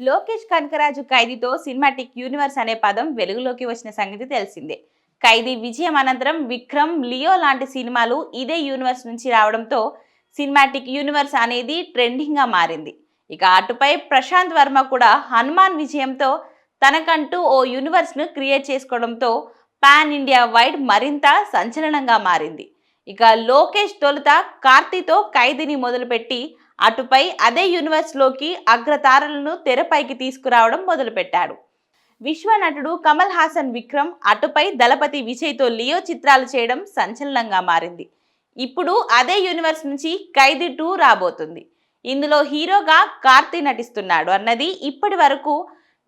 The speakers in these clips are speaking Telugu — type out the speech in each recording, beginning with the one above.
లోకేష్ కనకరాజు ఖైదీతో సినిమాటిక్ యూనివర్స్ అనే పదం వెలుగులోకి వచ్చిన సంగతి తెలిసిందే. ఖైదీ విజయం అనంతరం విక్రమ్ లియో లాంటి సినిమాలు ఇదే యూనివర్స్ నుంచి రావడంతో సినిమాటిక్ యూనివర్స్ అనేది ట్రెండింగ్గా మారింది. ఇక అటుపై ప్రశాంత్ వర్మ కూడా హనుమాన్ విజయంతో తనకంటూ ఓ యూనివర్స్ను క్రియేట్ చేసుకోవడంతో పాన్ ఇండియా వైడ్ మరింత సంచలనంగా మారింది. ఇక లోకేష్ తొలుత కార్తీతో ఖైదీని మొదలుపెట్టి అటుపై అదే యూనివర్స్లోకి అగ్రతారలను తెరపైకి తీసుకురావడం మొదలుపెట్టాడు. విశ్వ నటుడు కమల్ హాసన్ విక్రమ్ అటుపై దళపతి విజయ్తో లియో చిత్రాలు చేయడం సంచలనంగా మారింది. ఇప్పుడు అదే యూనివర్స్ నుంచి ఖైదీ టూ రాబోతుంది. ఇందులో హీరోగా కార్తీ నటిస్తున్నాడు అన్నది ఇప్పటి వరకు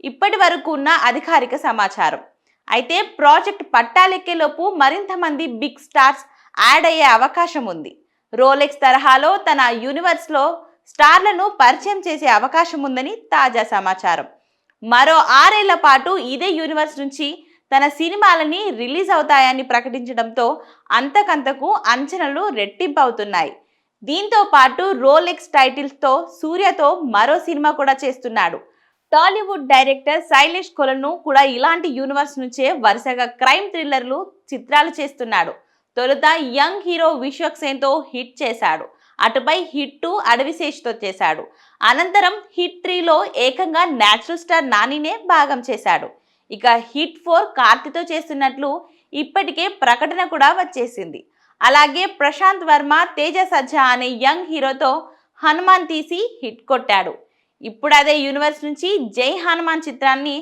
ఇప్పటి వరకు ఉన్న అధికారిక సమాచారం. అయితే ప్రాజెక్ట్ పట్టాలెక్కేలోపు మరింత మంది బిగ్ స్టార్స్ యాడ్ అయ్యే అవకాశం ఉంది. రోలెక్స్ తరహాలో తన యూనివర్స్లో స్టార్లను పరిచయం చేసే అవకాశం ఉందని తాజా సమాచారం. మరో ఆరేళ్ళ పాటు ఇదే యూనివర్స్ నుంచి తన సినిమాలని రిలీజ్ అవుతాయని ప్రకటించడంతో అంతకంతకు అంచనాలు రెట్టింపవుతున్నాయి. దీంతో పాటు రోలెక్స్ టైటిల్స్తో సూర్యతో మరో సినిమా కూడా చేస్తున్నాడు. టాలీవుడ్ డైరెక్టర్ శైలేష్ కొలను కూడా ఇలాంటి యూనివర్స్ నుంచే వరుసగా క్రైమ్ థ్రిల్లర్లు చిత్రాలు చేస్తున్నాడు. తొలుత యంగ్ హీరో విశ్వక్ సేన్తో హిట్ చేశాడు. అటుపై హిట్ టూ అడవిశేష్తో చేశాడు. అనంతరం హిట్ త్రీలో ఏకంగా న్యాచురల్ స్టార్ నానినే భాగం చేశాడు. ఇక హిట్ ఫోర్ కార్తితో చేస్తున్నట్లు ఇప్పటికే ప్రకటన కూడా వచ్చేసింది. అలాగే ప్రశాంత్ వర్మ తేజ సజ్జా అనే యంగ్ హీరోతో హనుమాన్ తీసి హిట్ కొట్టాడు. ఇప్పుడు అదే యూనివర్స్ నుంచి జై హనుమాన్ చిత్రాన్ని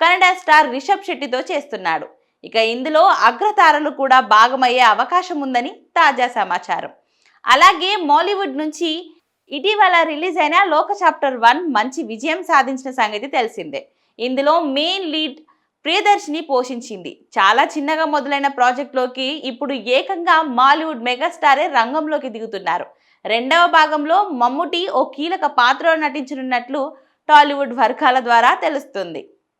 కన్నడ స్టార్ రిషబ్ శెట్టితో చేస్తున్నాడు. ఇక ఇందులో అగ్రతారలు కూడా భాగమయ్యే అవకాశం ఉందని తాజా సమాచారం. అలాగే మాలీవుడ్ నుంచి ఇటీవల రిలీజ్ అయిన లోక చాప్టర్ వన్ మంచి విజయం సాధించిన సంగతి తెలిసిందే. ఇందులో మెయిన్ లీడ్ ప్రియదర్శిని పోషించింది. చాలా చిన్నగా మొదలైన ప్రాజెక్ట్లోకి ఇప్పుడు ఏకంగా మాలీవుడ్ మెగాస్టారే రంగంలోకి దిగుతున్నారు. రెండవ భాగంలో మమ్ముటి ఓ కీలక పాత్రలో నటించనున్నట్లు టాలీవుడ్ వర్గాల ద్వారా తెలుస్తుంది.